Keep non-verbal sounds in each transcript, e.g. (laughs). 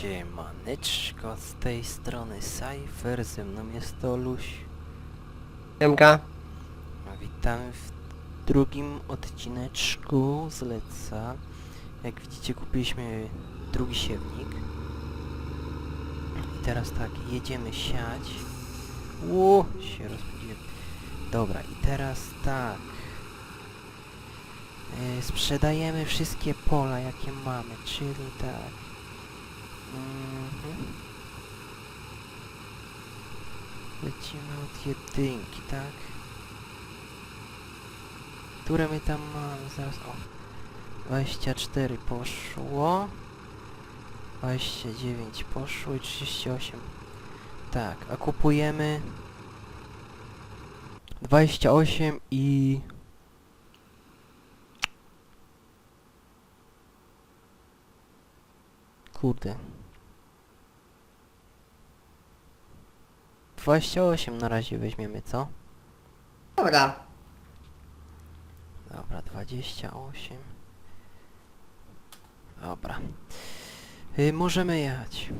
Siemaneczko, z tej strony Cypher, ze mną jest Oluś. Siemka. A Witamy w drugim odcineczku z Leca. Jak widzicie kupiliśmy drugi siewnik. I teraz tak, jedziemy siać. Ło, się rozpędziłem. Dobra, i teraz tak. Yy, sprzedajemy wszystkie pola jakie mamy, czyli tak. Mhm. Lecimy od jedynki, tak? Które my tam mamy? Zaraz, o. 24 poszło. 29 poszło i 38. Tak, a kupujemy 28 i... Kurde. 28 na razie weźmiemy, co? Dobra. Dobra, 28. Dobra. Y, możemy jechać.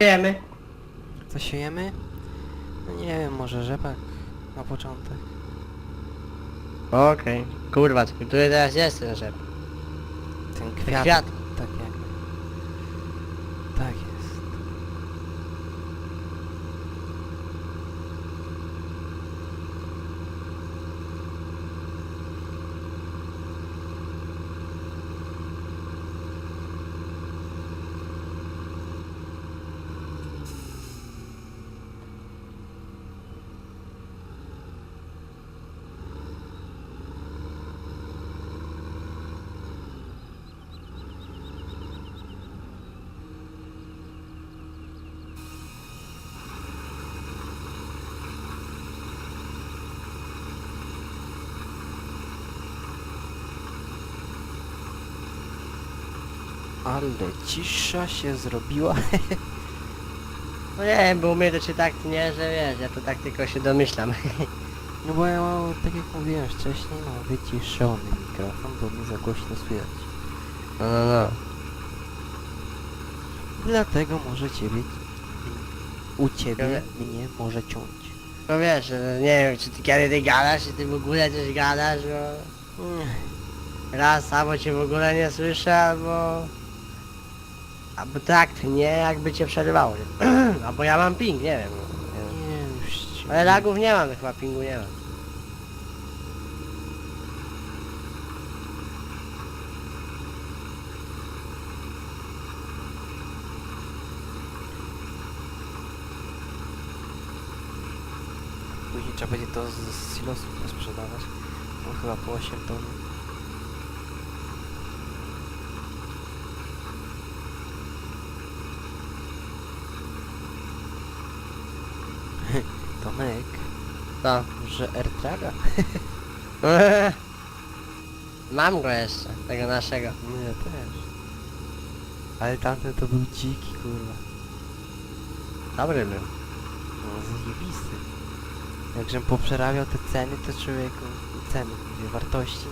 Wiemy. Co siejemy? No nie wiem, może rzepak na początek. Okej. Kurwa, który teraz jest ten rzep? Ten kwiat. Kwiat. Tak jak. Tak jest. Ale cisza się zrobiła. (laughs) No nie wiem, bo u mnie to czy tak nie, że wiesz, ja to tak tylko się domyślam. No bo ja mam, tak jak mówiłem wcześniej, mam wyciszony mikrofon, bo mnie za głośno słychać. No, no, no. Dlatego może ciebie... U ciebie mnie może ciąć. No wiesz, że nie wiem, czy ty kiedy ty gadasz, czy ty w ogóle coś gadasz, bo Mm. raz albo cię w ogóle nie słyszę, albo... Albo tak, nie jakby cię przerywało. nie? (clears throat) albo ja mam ping, nie wiem. nie wiem. Nie, już ci... Ale lagów nie mam, chyba pingu nie mam. Później trzeba będzie to z, z silosów posprzedawać. No chyba po 8 ton. Tomek, Co? że AirTraga? Mam go jeszcze, tego naszego. No ja też. Ale tamten to był dziki, kurwa. Dobry był. No zajebisty. Jakżem poprzerabiał te ceny, to człowieku... Ceny, mówię, wartości.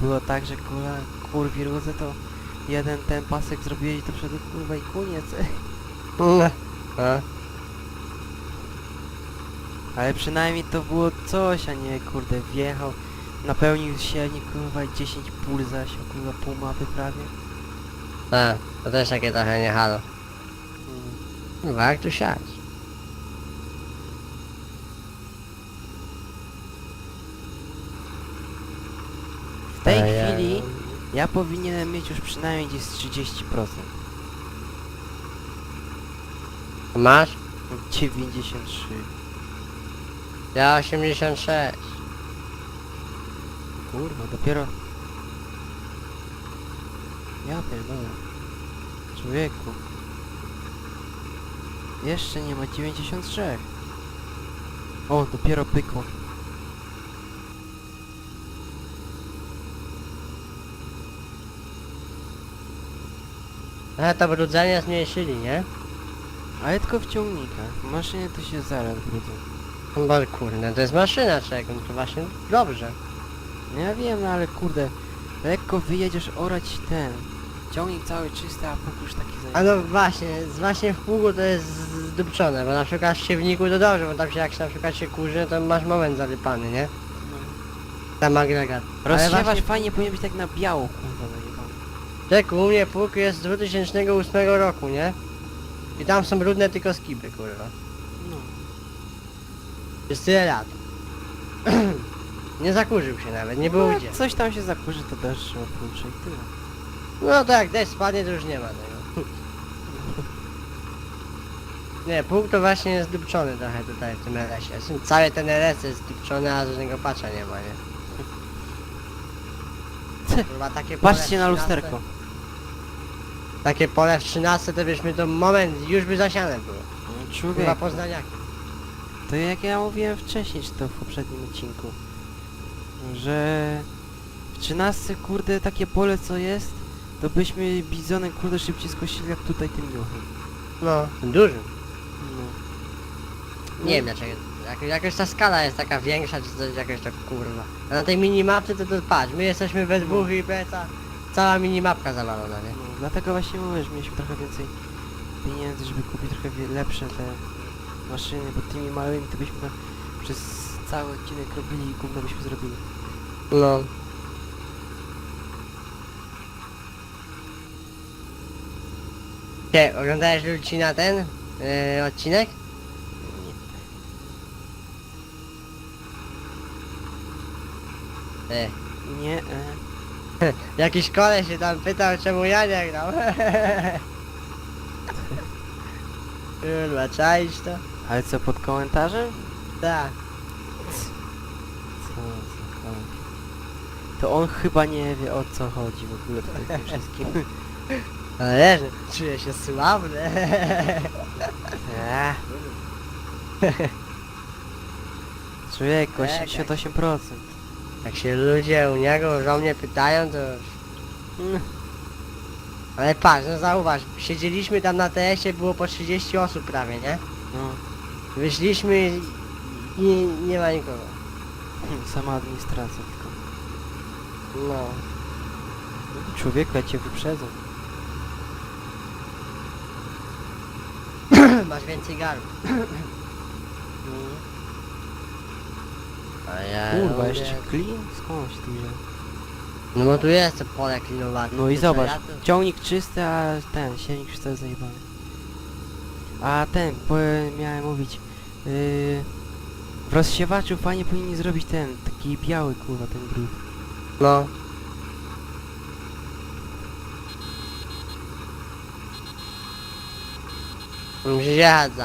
Było tak, że kurwa, kurwi rózę to jeden ten pasek zrobiłeś do przodu, kurwa i koniec. A? (laughs) Ale przynajmniej to było coś, a nie kurde wjechał, napełnił silnik kurwa i 10 pól zasiał, kurwa pół mapy prawie. Tak, to też takie trochę nie halo. Mm. Kurwa, jak tu siać? W tej A chwili ja powinienem mieć już przynajmniej gdzieś z 30%. Masz? 93. Ja 86. Kurwa, dopiero... Ja pierdolę. Człowieku. Jeszcze nie ma 93. O, dopiero pykło. Ale to brudzenie zmniejszyli, nie? Ale tylko w ciągnikach. W maszynie to się zaraz brudzą. No bo kurde, to jest maszyna czego, no to właśnie dobrze. No ja wiem, no ale kurde, lekko wyjedziesz orać ten Ciągnik cały czysty, a puk już taki A no właśnie, z- właśnie w pługu to jest zdupczone, bo na przykład w siewniku to dobrze, bo tam się jak się na przykład się kurzy, to masz moment zarypany, nie? No. Tam agregat. Ale Rozsiewać właśnie, fajnie powinien być tak na biało, kurwa, zajebany. tak u mnie pług jest z 2008 roku, nie? I tam są brudne tylko skipy, kurwa. No. Jest tyle lat. (clears throat) nie zakurzył się nawet, nie było No, gdzie. coś tam się zakurzy, to deszcz klucze i tyle. No to jak deszcz spadnie, to już nie ma tego. (laughs) Nie, pług to właśnie jest dupczony trochę tutaj w tym LS-ie. Cały ten LS jest dupczony, a żadnego patcha nie ma, nie? (laughs) Kurwa, takie pole Patrzcie na 13 lusterko. Takie pole w 13 to byśmy to moment, już by zasiane było. No, Chyba Człowiek, poznaniaki. To jak ja mówiłem wcześniej, czy to w poprzednim odcinku, że w 13 kurde takie pole co jest, to byśmy bizonem kurde szybciej skosili jak tutaj tym niuchem. No, dużym. No. Nie wiem dlaczego. Jak, jakoś ta skala jest taka większa, czy coś jakoś tak kurwa. A na tej minimapce to, to patrz, my jesteśmy we dwóch i ta cała minimapka zawalona, nie? No, dlatego właśnie mówię, że mieliśmy trochę więcej pieniędzy, żeby kupić trochę wie- lepsze te maszyny, bo tymi małymi to byśmy tam przez cały odcinek robili i gówno byśmy zrobili. No. Ty, oglądałeś Lucina ten yy, odcinek? Ty, Nie, e, (laughs) jakiś koleś się tam pytał, czemu ja nie gram. (laughs) Kurwa, czaisz to? Ale co pod komentarzem? Tak. Co za koleś. To on chyba nie wie o co chodzi w ogóle tutaj w tym (laughs) wszystkim. Ale że czuję się sławny. Eee. Człowiek, Czekaj. 88%. Jak się ludzie u niego o mnie pytają, to... Mm. Ale patrz, no zauważ, siedzieliśmy tam na TS-ie, było po 30 osób prawie, nie? No, Wyszliśmy i nie ma nikogo. sama administracja tylko. No. Człowieku, ja cię wyprzedzę. (coughs) Masz więcej. Mm. (coughs) A ja Kurwa, jeszcze clean? Skąd się tu wziął? No bo tu jest to pole klinowane. No i zobacz, ja to- ciągnik czysty, a ten, silnik cały zajebany. A ten, po, miałem mówić, yy, w rozsiewaczu fajnie powinni zrobić ten, taki biały kurwa ten brud. No.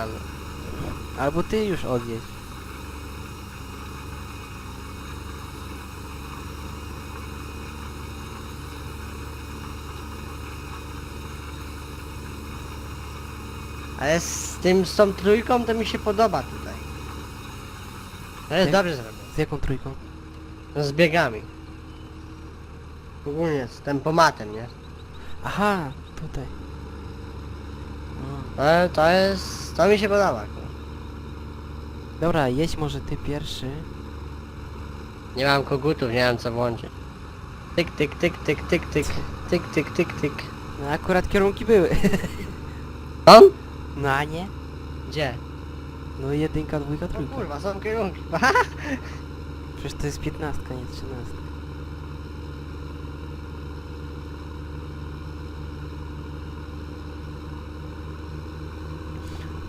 Mną. Albo ty już odjedź. Ale z tym, z tą trójką to mi się podoba tutaj. To jest Jak? dobrze zrobione. Z jaką trójką? No z biegami. Ogólnie z tempomatem, nie? Aha, tutaj. No. Ale to jest... to mi się podoba. kurwa. Dobra, jedź może ty pierwszy. Nie mam kogutów, nie mam co włączyć. Tyk, tyk, tyk, tyk, tyk, tyk. Tyk, tyk, tyk, tyk. No akurat kierunki były. On? No a nie? Gdzie? No jedynka, dwójka, No trójka. kurwa, są kierunki. (laughs) Przecież to jest piętnastka, nie trzynastka.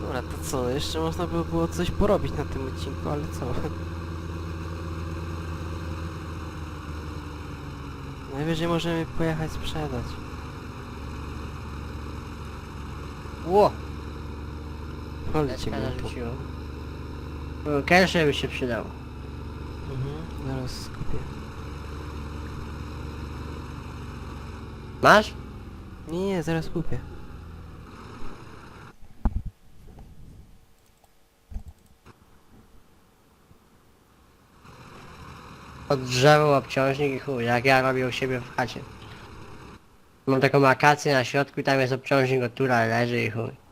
Dobra, to co? Jeszcze można by było coś porobić na tym odcinku, ale co? Najwyżej możemy pojechać sprzedać. Ło, Mnie tu. narzuciło. Kersze by się przydał. Mhm, zaraz skupię. Masz? Nie, nie, zaraz kupię. Od drzewo, obciążnik i chuj, jak ja robię u siebie w chacie. Mam taką akację na środku i tam jest obciążnik od tura, leży i chuj.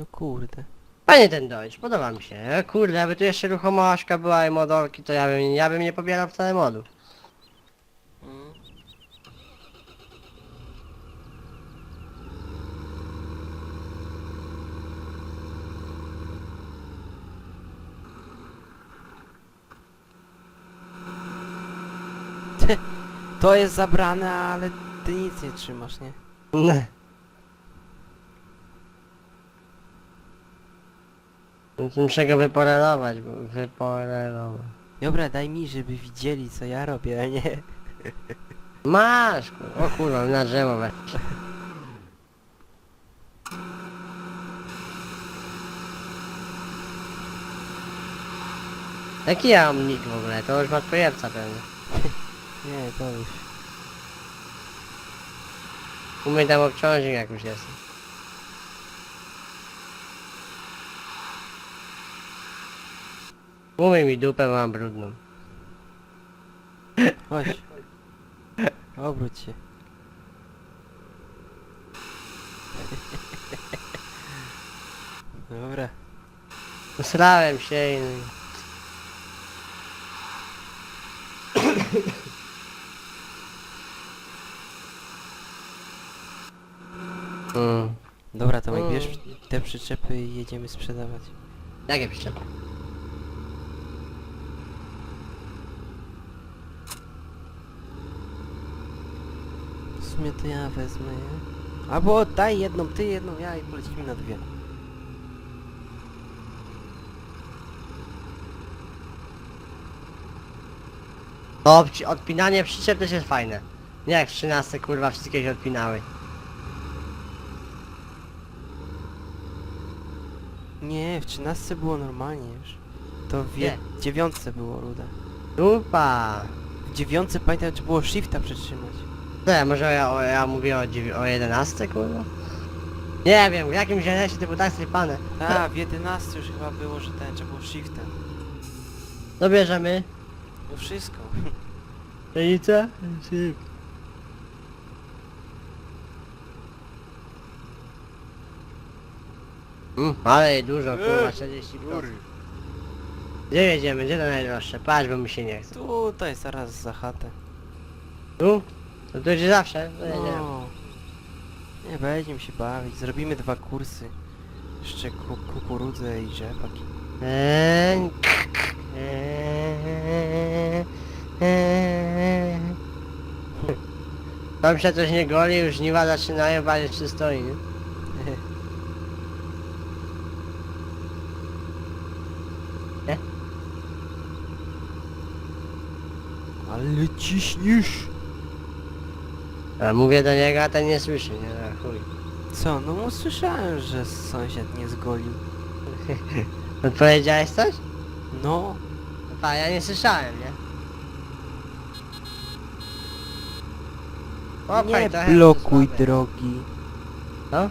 No kurde. Fajnie ten Deutsch, podoba mi się. Kurde, aby tu jeszcze ruchomośka była i modolki, to ja bym, ja bym nie pobierał wcale modu. Mm. To jest zabrane, ale ty nic nie trzymasz, nie? (laughs) No Muszę go wyporelować, bo wyporelować. Dobra, daj mi, żeby widzieli co ja robię, a nie... (laughs) Masz, kur- o kurwa, na drzewo weź. Jaki ja mam nick w ogóle? To już łatwojewca pewnie. (laughs) Nie, to już... Umyj tam obciążnik jak już jest. Umyj mi dupę, mam brudną. Chodź. Obróć się. Dobra. Usrałem się i... Mm. Dobra, Tomek, Mm. bierz te przyczepy i jedziemy sprzedawać. Jakie przyczepy? W sumie to ja wezmę je. Albo daj jedną, ty jedną, ja i polecimy na dwie. No, odpinanie przyczep też jest fajne. Nie jak w 13 kurwa wszystkie się odpinały. Nie, w 13 było normalnie już. To w je- dziewiątce było rude. Dupa! W dziewiątce pamiętam, czy było shifta przytrzymać. Ja, może ja, o, ja mówię o, dziewi- o 11 kurwa? Nie wiem, w jakim źle to było tak sypane. A, w 11 już chyba było, że ten, trzeba było shiftem. No bierzemy. No wszystko. (laughs) Jajnica? Mm, ale jej dużo, kurwa, 40 Gdzie jedziemy? Gdzie to najdroższe? Patrz, bo mi się nie chce. Tutaj, zaraz za chatę. Tu? No to gdzie zawsze? No, nie, nie. No. Nie, będziemy się bawić. Zrobimy dwa kursy. Jeszcze ku kukurudzę i rzepak. Eee, eee, eee. Tam się coś nie goli, już żniwa zaczynają walić czy stoi, nie? Ale ciśnisz! A mówię do niego, a ten nie słyszy, nie? No, chuj. Co? No usłyszałem, że sąsiad nie zgolił. (laughs) Odpowiedziałeś coś? No, A ja nie słyszałem, nie? O, nie fajnie, trochę blokuj słabe. drogi. Co?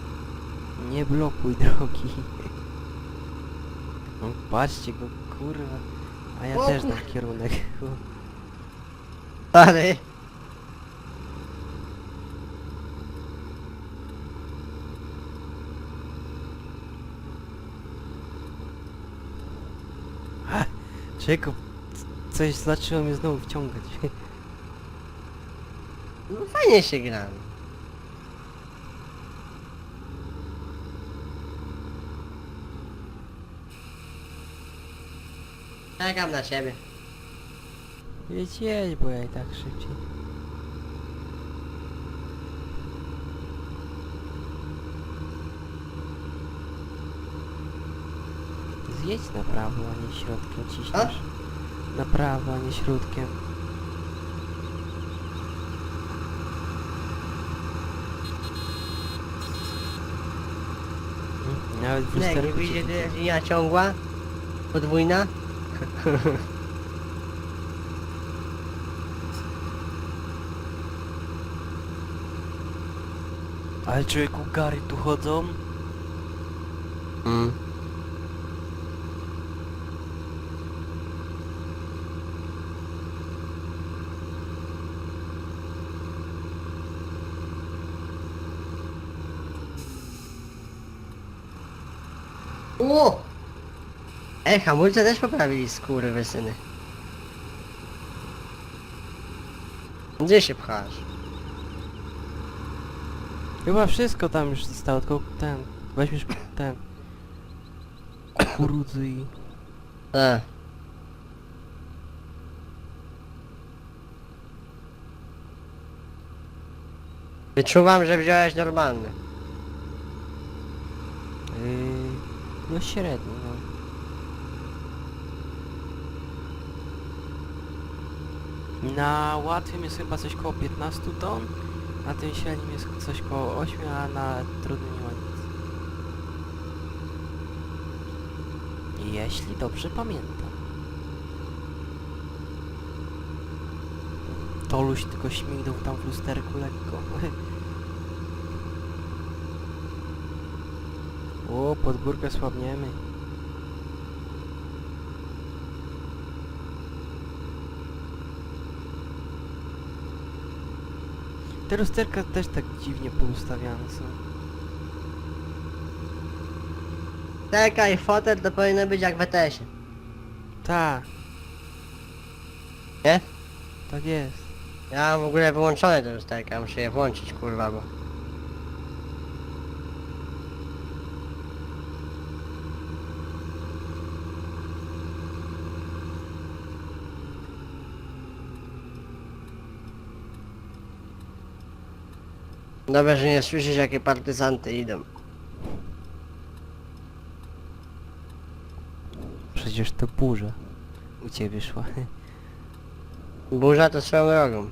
Nie blokuj drogi. (laughs) No patrzcie go, kurwa. A ja O też dam kierunek. Sorry. Czego? Coś zaczęło mnie znowu wciągać. (laughs) No fajnie się gra. Czekam na ciebie. Jedź, jedź, bo ja i tak szybciej. Zjedź na prawo, a nie środkiem ciśniesz. Na prawo, a nie środkiem. Mm, Nawet w Nie, nie lusterku widzicie, to jest linia ciągła? Podwójna? (laughs) Ale człowieku, gary tu chodzą. Mm. O! Ej, hamulce też poprawili skóry syny. Gdzie się pchasz? Chyba wszystko tam już zostało, tylko ten... Weźmiesz ten... Kukurudzy i... A. Wyczuwam, że wziąłeś normalny. Yy, no średnio, no. Na łatwym jest chyba coś koło 15 ton, na tym średnim jest coś koło 8, a na trudnym nie ma nic. Jeśli dobrze pamiętam. Toluś tylko śmignął tam w lusterku lekko. (laughs) O, pod górkę słabniemy. Te lusterka też tak dziwnie poustawiane są. Czekaj, fotel to powinno być jak w ETS-ie. Tak. Nie? Tak jest. Ja mam w ogóle wyłączone te lusterka, muszę je włączyć kurwa, bo... Dobrze, że nie słyszysz jakie partyzanty idą. Przecież to burza. U ciebie szła. Burza to swoją drogą.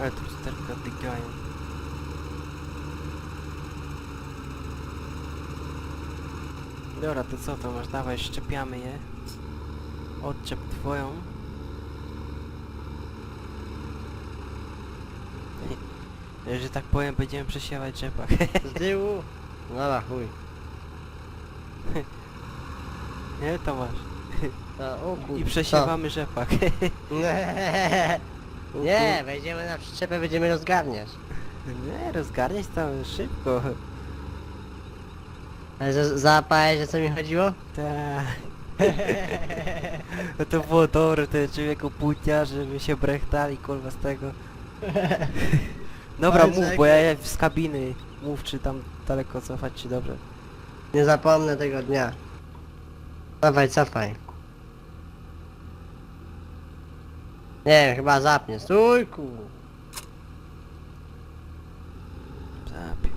Ale te lusterka dygają. Dobra, to co to masz? Dawaj, szczepiamy je. Odczep twoją. Że tak powiem, będziemy przesiewać rzepak. Z tyłu? No chuj. (laughs) Nie, to masz. No, o kur- I przesiewamy rzepak. Nie, (laughs) nie, wejdziemy na przyczepę, będziemy rozgarniać. Nie, rozgarniać tam szybko. Ale za- załapałeś, o co mi chodziło? Tak. (laughs) No to było dobre, to człowieku płótnia, żeby się brechtali kurwa z tego. (laughs) Dobra, mów, czekaj. bo ja z kabiny mów, czy tam daleko cofać, czy dobrze. Nie zapomnę tego dnia. Dawaj, cofaj. Nie wiem, chyba zapnie. Stój ku. Zapił.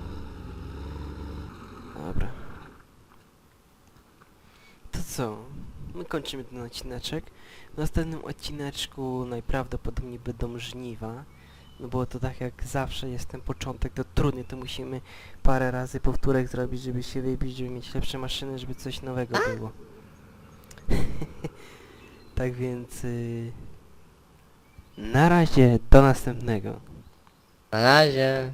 Dobra. To co? My kończymy ten odcineczek. W następnym odcineczku najprawdopodobniej będą żniwa. No bo to tak jak zawsze jest ten początek, to trudny, to musimy parę razy powtórek zrobić, żeby się wybić, żeby mieć lepsze maszyny, żeby coś nowego było. (laughs) tak więc... y, Na razie, do następnego. Na razie.